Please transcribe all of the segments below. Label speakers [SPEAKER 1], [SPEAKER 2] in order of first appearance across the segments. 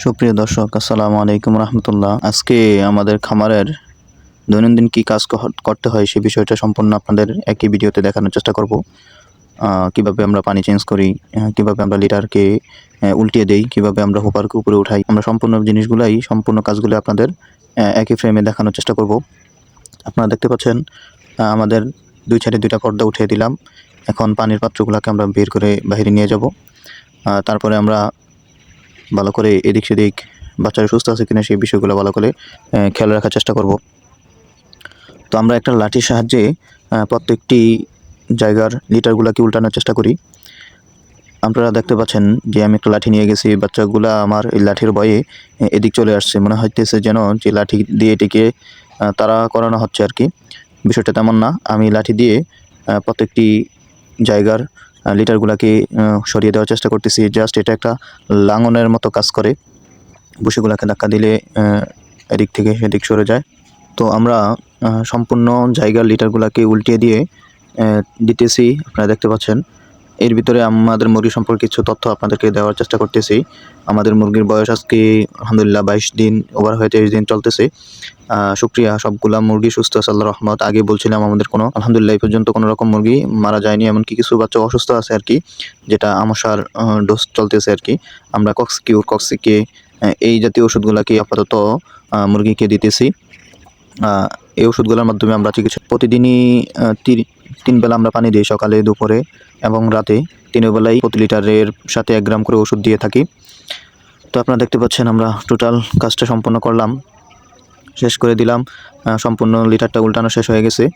[SPEAKER 1] সুপ্রিয় দর্শক, আসসালামু আলাইকুম রহমতুল্লাহ। আজকে আমাদের খামারের দৈনন্দিন কি কাজ করতে হয় সে বিষয়টা সম্পূর্ণ আপনাদের একই ভিডিওতে দেখানোর চেষ্টা করব। কীভাবে আমরা পানি চেঞ্জ করি কীভাবে আমরা লিটারকে উল্টিয়ে দেই, কীভাবে আমরা হোপারকে উপরে উঠাই, আমরা সম্পূর্ণ জিনিসগুলাই, সম্পূর্ণ কাজগুলো আপনাদের একই ফ্রেমে দেখানোর চেষ্টা করব। আপনারা দেখতে পাচ্ছেন আমাদের দুই সাইডে দুইটা পর্দা উঠিয়ে দিলাম। এখন পানির পাত্রগুলোকে আমরা বের করে বাইরে নিয়ে যাব। তারপরে আমরা ভালো করে এদিক সেদিক বাচ্চারা সুস্থ আছে কিনা সেই বিষয়গুলো ভালো করে খেয়াল রাখার চেষ্টা করব। তো আমরা একটা লাঠির সাহায্যে প্রত্যেকটি জায়গার লিটারগুলোকে উল্টানোর চেষ্টা করি। আপনারা দেখতে পাচ্ছেন যে আমি একটা লাঠি নিয়ে গেছি, বাচ্চাগুলা আমার এই লাঠির এ- এদিক চলে আসছে। মনে হইতেছে যেন যে লাঠি দিয়ে এটিকে তারা করানো হচ্ছে আর কি। বিষয়টা তেমন না। আমি লাঠি দিয়ে প্রত্যেকটি জায়গার লিটারগুলোকে সরিয়ে দেওয়ার চেষ্টা করতেছি। জাস্ট এটা একটা লাঙনের মতো কাজ করে। বসিগুলাকে ধাক্কা দিলে এদিক থেকে সেদিক সরে যায়। তো আমরা সম্পূর্ণ জায়গার লিটারগুলোকে উল্টিয়ে দিয়ে দিতেছি। আপনারা দেখতে পাচ্ছেন। এর ভিতরে আমাদের মুরগি সম্পর্কে কিছু তথ্য আপনাদেরকে দেওয়ার চেষ্টা করতেছি। আমাদের মুরগির বয়স আজকে, আলহামদুলিল্লাহ, বাইশ দিন ওভার হয়ে তেইশ দিন চলতেছে। শুক্রিয়া, সবগুলা মুরগি সুস্থ আছে আল্লাহ রহমত। আগে বলছিলাম আমাদের কোনো, আলহামদুলিল্লাহ, এই পর্যন্ত কোনো রকম মুরগি মারা যায়নি। এমনকি কিছু বাচ্চা অসুস্থ আছে আর কি, যেটা আমশার ডোজ চলতেছে আর কি। আমরা কক্সকিউর কক্সিকে এই জাতীয় ওষুধগুলোকে আপাতত মুরগিকে দিতেছি। এই ওষুধগুলোর মাধ্যমে আমরা চিকিৎসা প্রতিদিনই তিন- বেলা আমরা পানি দিই সকালে, দুপুরে এবং রাতে। তিন বেলায় প্রতি লিটারের সাথে এক গ্রাম করে ওষুধ দিয়ে থাকি। তো আপনারা দেখতে পাচ্ছেন আমরা টোটাল কাজটা সম্পন্ন করলাম। শেষ করে দিলাম। সম্পূর্ণ লিটারটা উল্টানো শেষ হয়ে গেছে।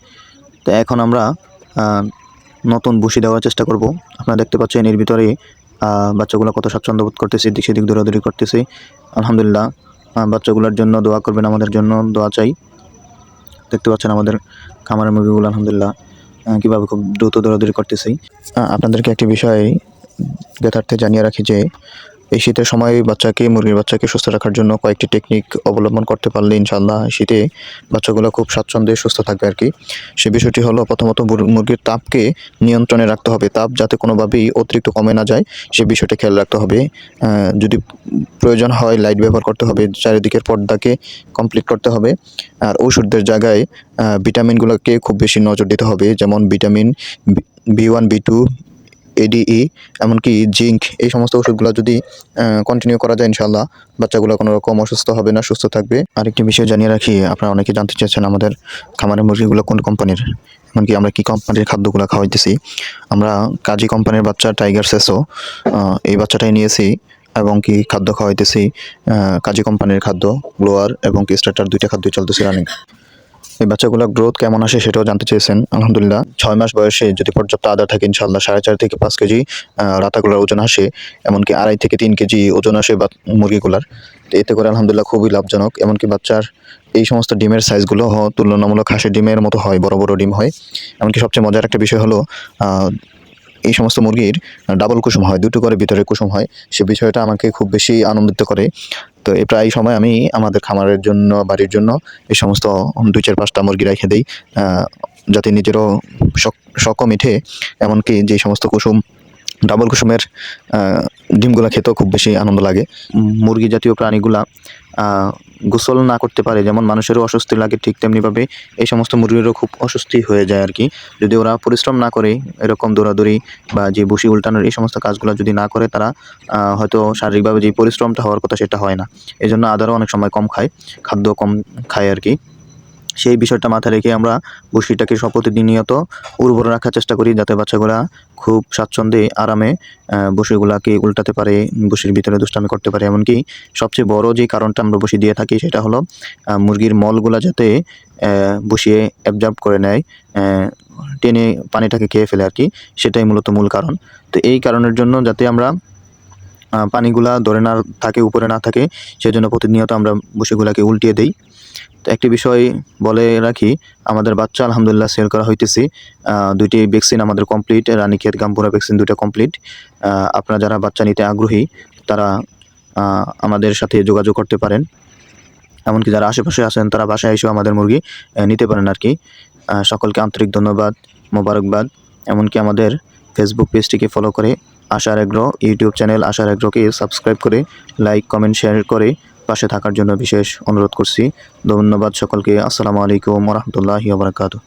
[SPEAKER 1] তো এখন আমরা নতুন বসি দেওয়ার চেষ্টা করব। আপনারা দেখতে পাচ্ছেন এর ভিতরে বাচ্চাগুলো কত স্বাচ্ছন্দ্য বোধ করতেছে দিক সেদিক দৌড়াদৌড়ি করতেছে। আলহামদুলিল্লাহ বাচ্চাগুলোর জন্য দোয়া করবেন, আমাদের জন্য দোয়া চাই। দেখতে পাচ্ছেন আমাদের খামারের মুরগিগুলো, আলহামদুলিল্লাহ। কীভাবে খুব দ্রুত দৌড়াদৌড়ি করতেছি। আপনাদেরকে একটি বিষয় যথার্থে জানিয়ে রাখি যে এই শীতের সময় বাচ্চাকে, মুরগির বাচ্চাকে সুস্থ রাখার জন্য কয়েকটি টেকনিক অবলম্বন করতে পারলে ইনশাল্লাহ শীতে বাচ্চাগুলো খুব স্বাচ্ছন্দ্যে সুস্থ থাকবে আর কি। সে বিষয়টি হলো প্রথমত মুরগির তাপকে নিয়ন্ত্রণে রাখতে হবে। তাপ যাতে কোনোভাবেই অতিরিক্ত কমে না যায়, সে বিষয়টা খেয়াল রাখতে হবে। যদি প্রয়োজন হয় লাইট ব্যবহার করতে হবে, চারিদিকের পর্দাকে কমপ্লিট করতে হবে। আর ওষুধের জায়গায় ভিটামিনগুলোকে খুব বেশি নজর দিতে হবে। যেমন vitamin B one B two ADE এমনকি জিঙ্ক এই সমস্ত ওষুধগুলো যদি কন্টিনিউ করা যায় ইনশাল্লাহ বাচ্চাগুলো কোনো রকম অসুস্থ হবে না, সুস্থ থাকবে। আরেকটি বিষয় জানিয়ে রাখি, আপনারা অনেকে জানতে চাচ্ছেন আমাদের খামারের মুরগিগুলো কোন কোম্পানির এমনকি আমরা কি কোম্পানির খাদ্যগুলো খাওয়াইতেছি। আমরা কাজী কোম্পানির বাচ্চা টাইগার সেসো এই বাচ্চাটাই নিয়েছি এবং কি খাদ্য খাওয়াইতেছি কাজী কোম্পানির খাদ্য গ্লোয়ার এবং কি স্টার্টার দুইটা খাদ্যই চলতেছে রানিং এই বাচ্চাগুলোর গ্রোথ কেমন আসে সেটাও জানতে চেয়েছেন, আলহামদুলিল্লাহ। ছয় মাস বয়সে যদি পর্যাপ্ত আদার থাকে ইনশাল্লাহ সাড়ে চার থেকে পাঁচ কেজি রাতাগুলোর ওজন আসে, এমনকি আড়াই থেকে তিন কেজি ওজন আসে বা মুরগিগুলার। এতে করে আলহামদুলিল্লাহ খুবই লাভজনক, এমনকি বাচ্চার এই সমস্ত ডিমের সাইজগুলো তুলনামূলক হাঁসের ডিমের মতো হয়, বড় বড় ডিম হয়। এমনকি সবচেয়ে মজার একটা বিষয় হলো এই সমস্ত মুরগির ডাবল কুসুম হয়, দুটো করে ভিতরে কুসুম হয়। সে বিষয়টা আমাকে খুব বেশি আনন্দিত করে। তো এই প্রায় সময় আমি আমাদের খামারের জন্য বাড়ির জন্য এই সমস্ত দুই চার পাঁচটা মুরগি রেখে দিই। যাতে নিজেরও শখ- মিঠে। এমনকি যে সমস্ত কুসুম ডাবল কুসুমের ডিমগুলা খেতেও খুব বেশি আনন্দ লাগে। মুরগি জাতীয় প্রাণীগুলা গোসল না করতে পারে, যেমন মানুষেরও অস্বস্তি লাগে ঠিক তেমনিভাবে এই সমস্ত মুরগিরও খুব অস্বস্তি হয়ে যায় আর কি। যদি ওরা পরিশ্রম না করে এরকম দৌড়াদৌড়ি বা যে বসি উল্টানোর এই সমস্ত কাজগুলো যদি না করে, তারা হয়তো শারীরিকভাবে যে পরিশ্রমটা হওয়ার কথা সেটা হয় না। এই জন্য আদারও অনেক সময় কম খায়, খাদ্য কম খায় আর কি। সেই বিষয়টা মাথায় রেখে আমরা বসিটাকে প্রতিনিয়ত উর্বর রাখার চেষ্টা করি যাতে বাচ্চাগুলা খুব স্বাচ্ছন্দ্যে আরামে বসিগুলাকে উল্টাতে পারে, বসির ভিতরে দুষ্টামি করতে পারে। এমনকি সবচেয়ে বড় যে কারণটা আমরা বসি দিয়ে থাকি সেটা হলো মুরগির মলগুলা যাতে বসিয়ে অ্যাবজর্ব করে নেয় টেনে পানিটাকে খেয়ে ফেলে আর কি সেটাই মূলত মূল কারণ। তো এই কারণের জন্য যাতে আমরা পানিগুলা ধরে না থাকে, উপরে না থাকে, সেজন্য প্রতিনিয়ত আমরা বসিগুলাকে উল্টিয়ে দেই। একটি বিষয় বলে রাখি, আমাদের বাচ্চা আলহামদুলিল্লাহ সেল করা হইতেছি। দুইটি ভ্যাকসিন আমাদের কমপ্লিট রানীক্ষেত, গাম্পুরা ভ্যাকসিন দুইটা কমপ্লিট আপনারা যারা বাচ্চা নিতে আগ্রহী, তারা আমাদের সাথে যোগাযোগ করতে পারেন। এমনকি যারা আশেপাশে আছেন, তারা বাসায় এসেও আমাদের মুরগি নিতে পারেন আর কি সকলকে আন্তরিক ধন্যবাদ, মোবারকবাদ। এমনকি আমাদের ফেসবুক পেজটিকে ফলো করে, আশার এগ্রো ইউটিউব চ্যানেল আশার এগ্রোকে সাবস্ক্রাইব করে লাইক কমেন্ট শেয়ার করে পাশে থাকার জন্য বিশেষ অনুরোধ করছি। ধন্যবাদ সকলকে। আসসালামু আলাইকুম রহমতুল্লাহি বারাকাতু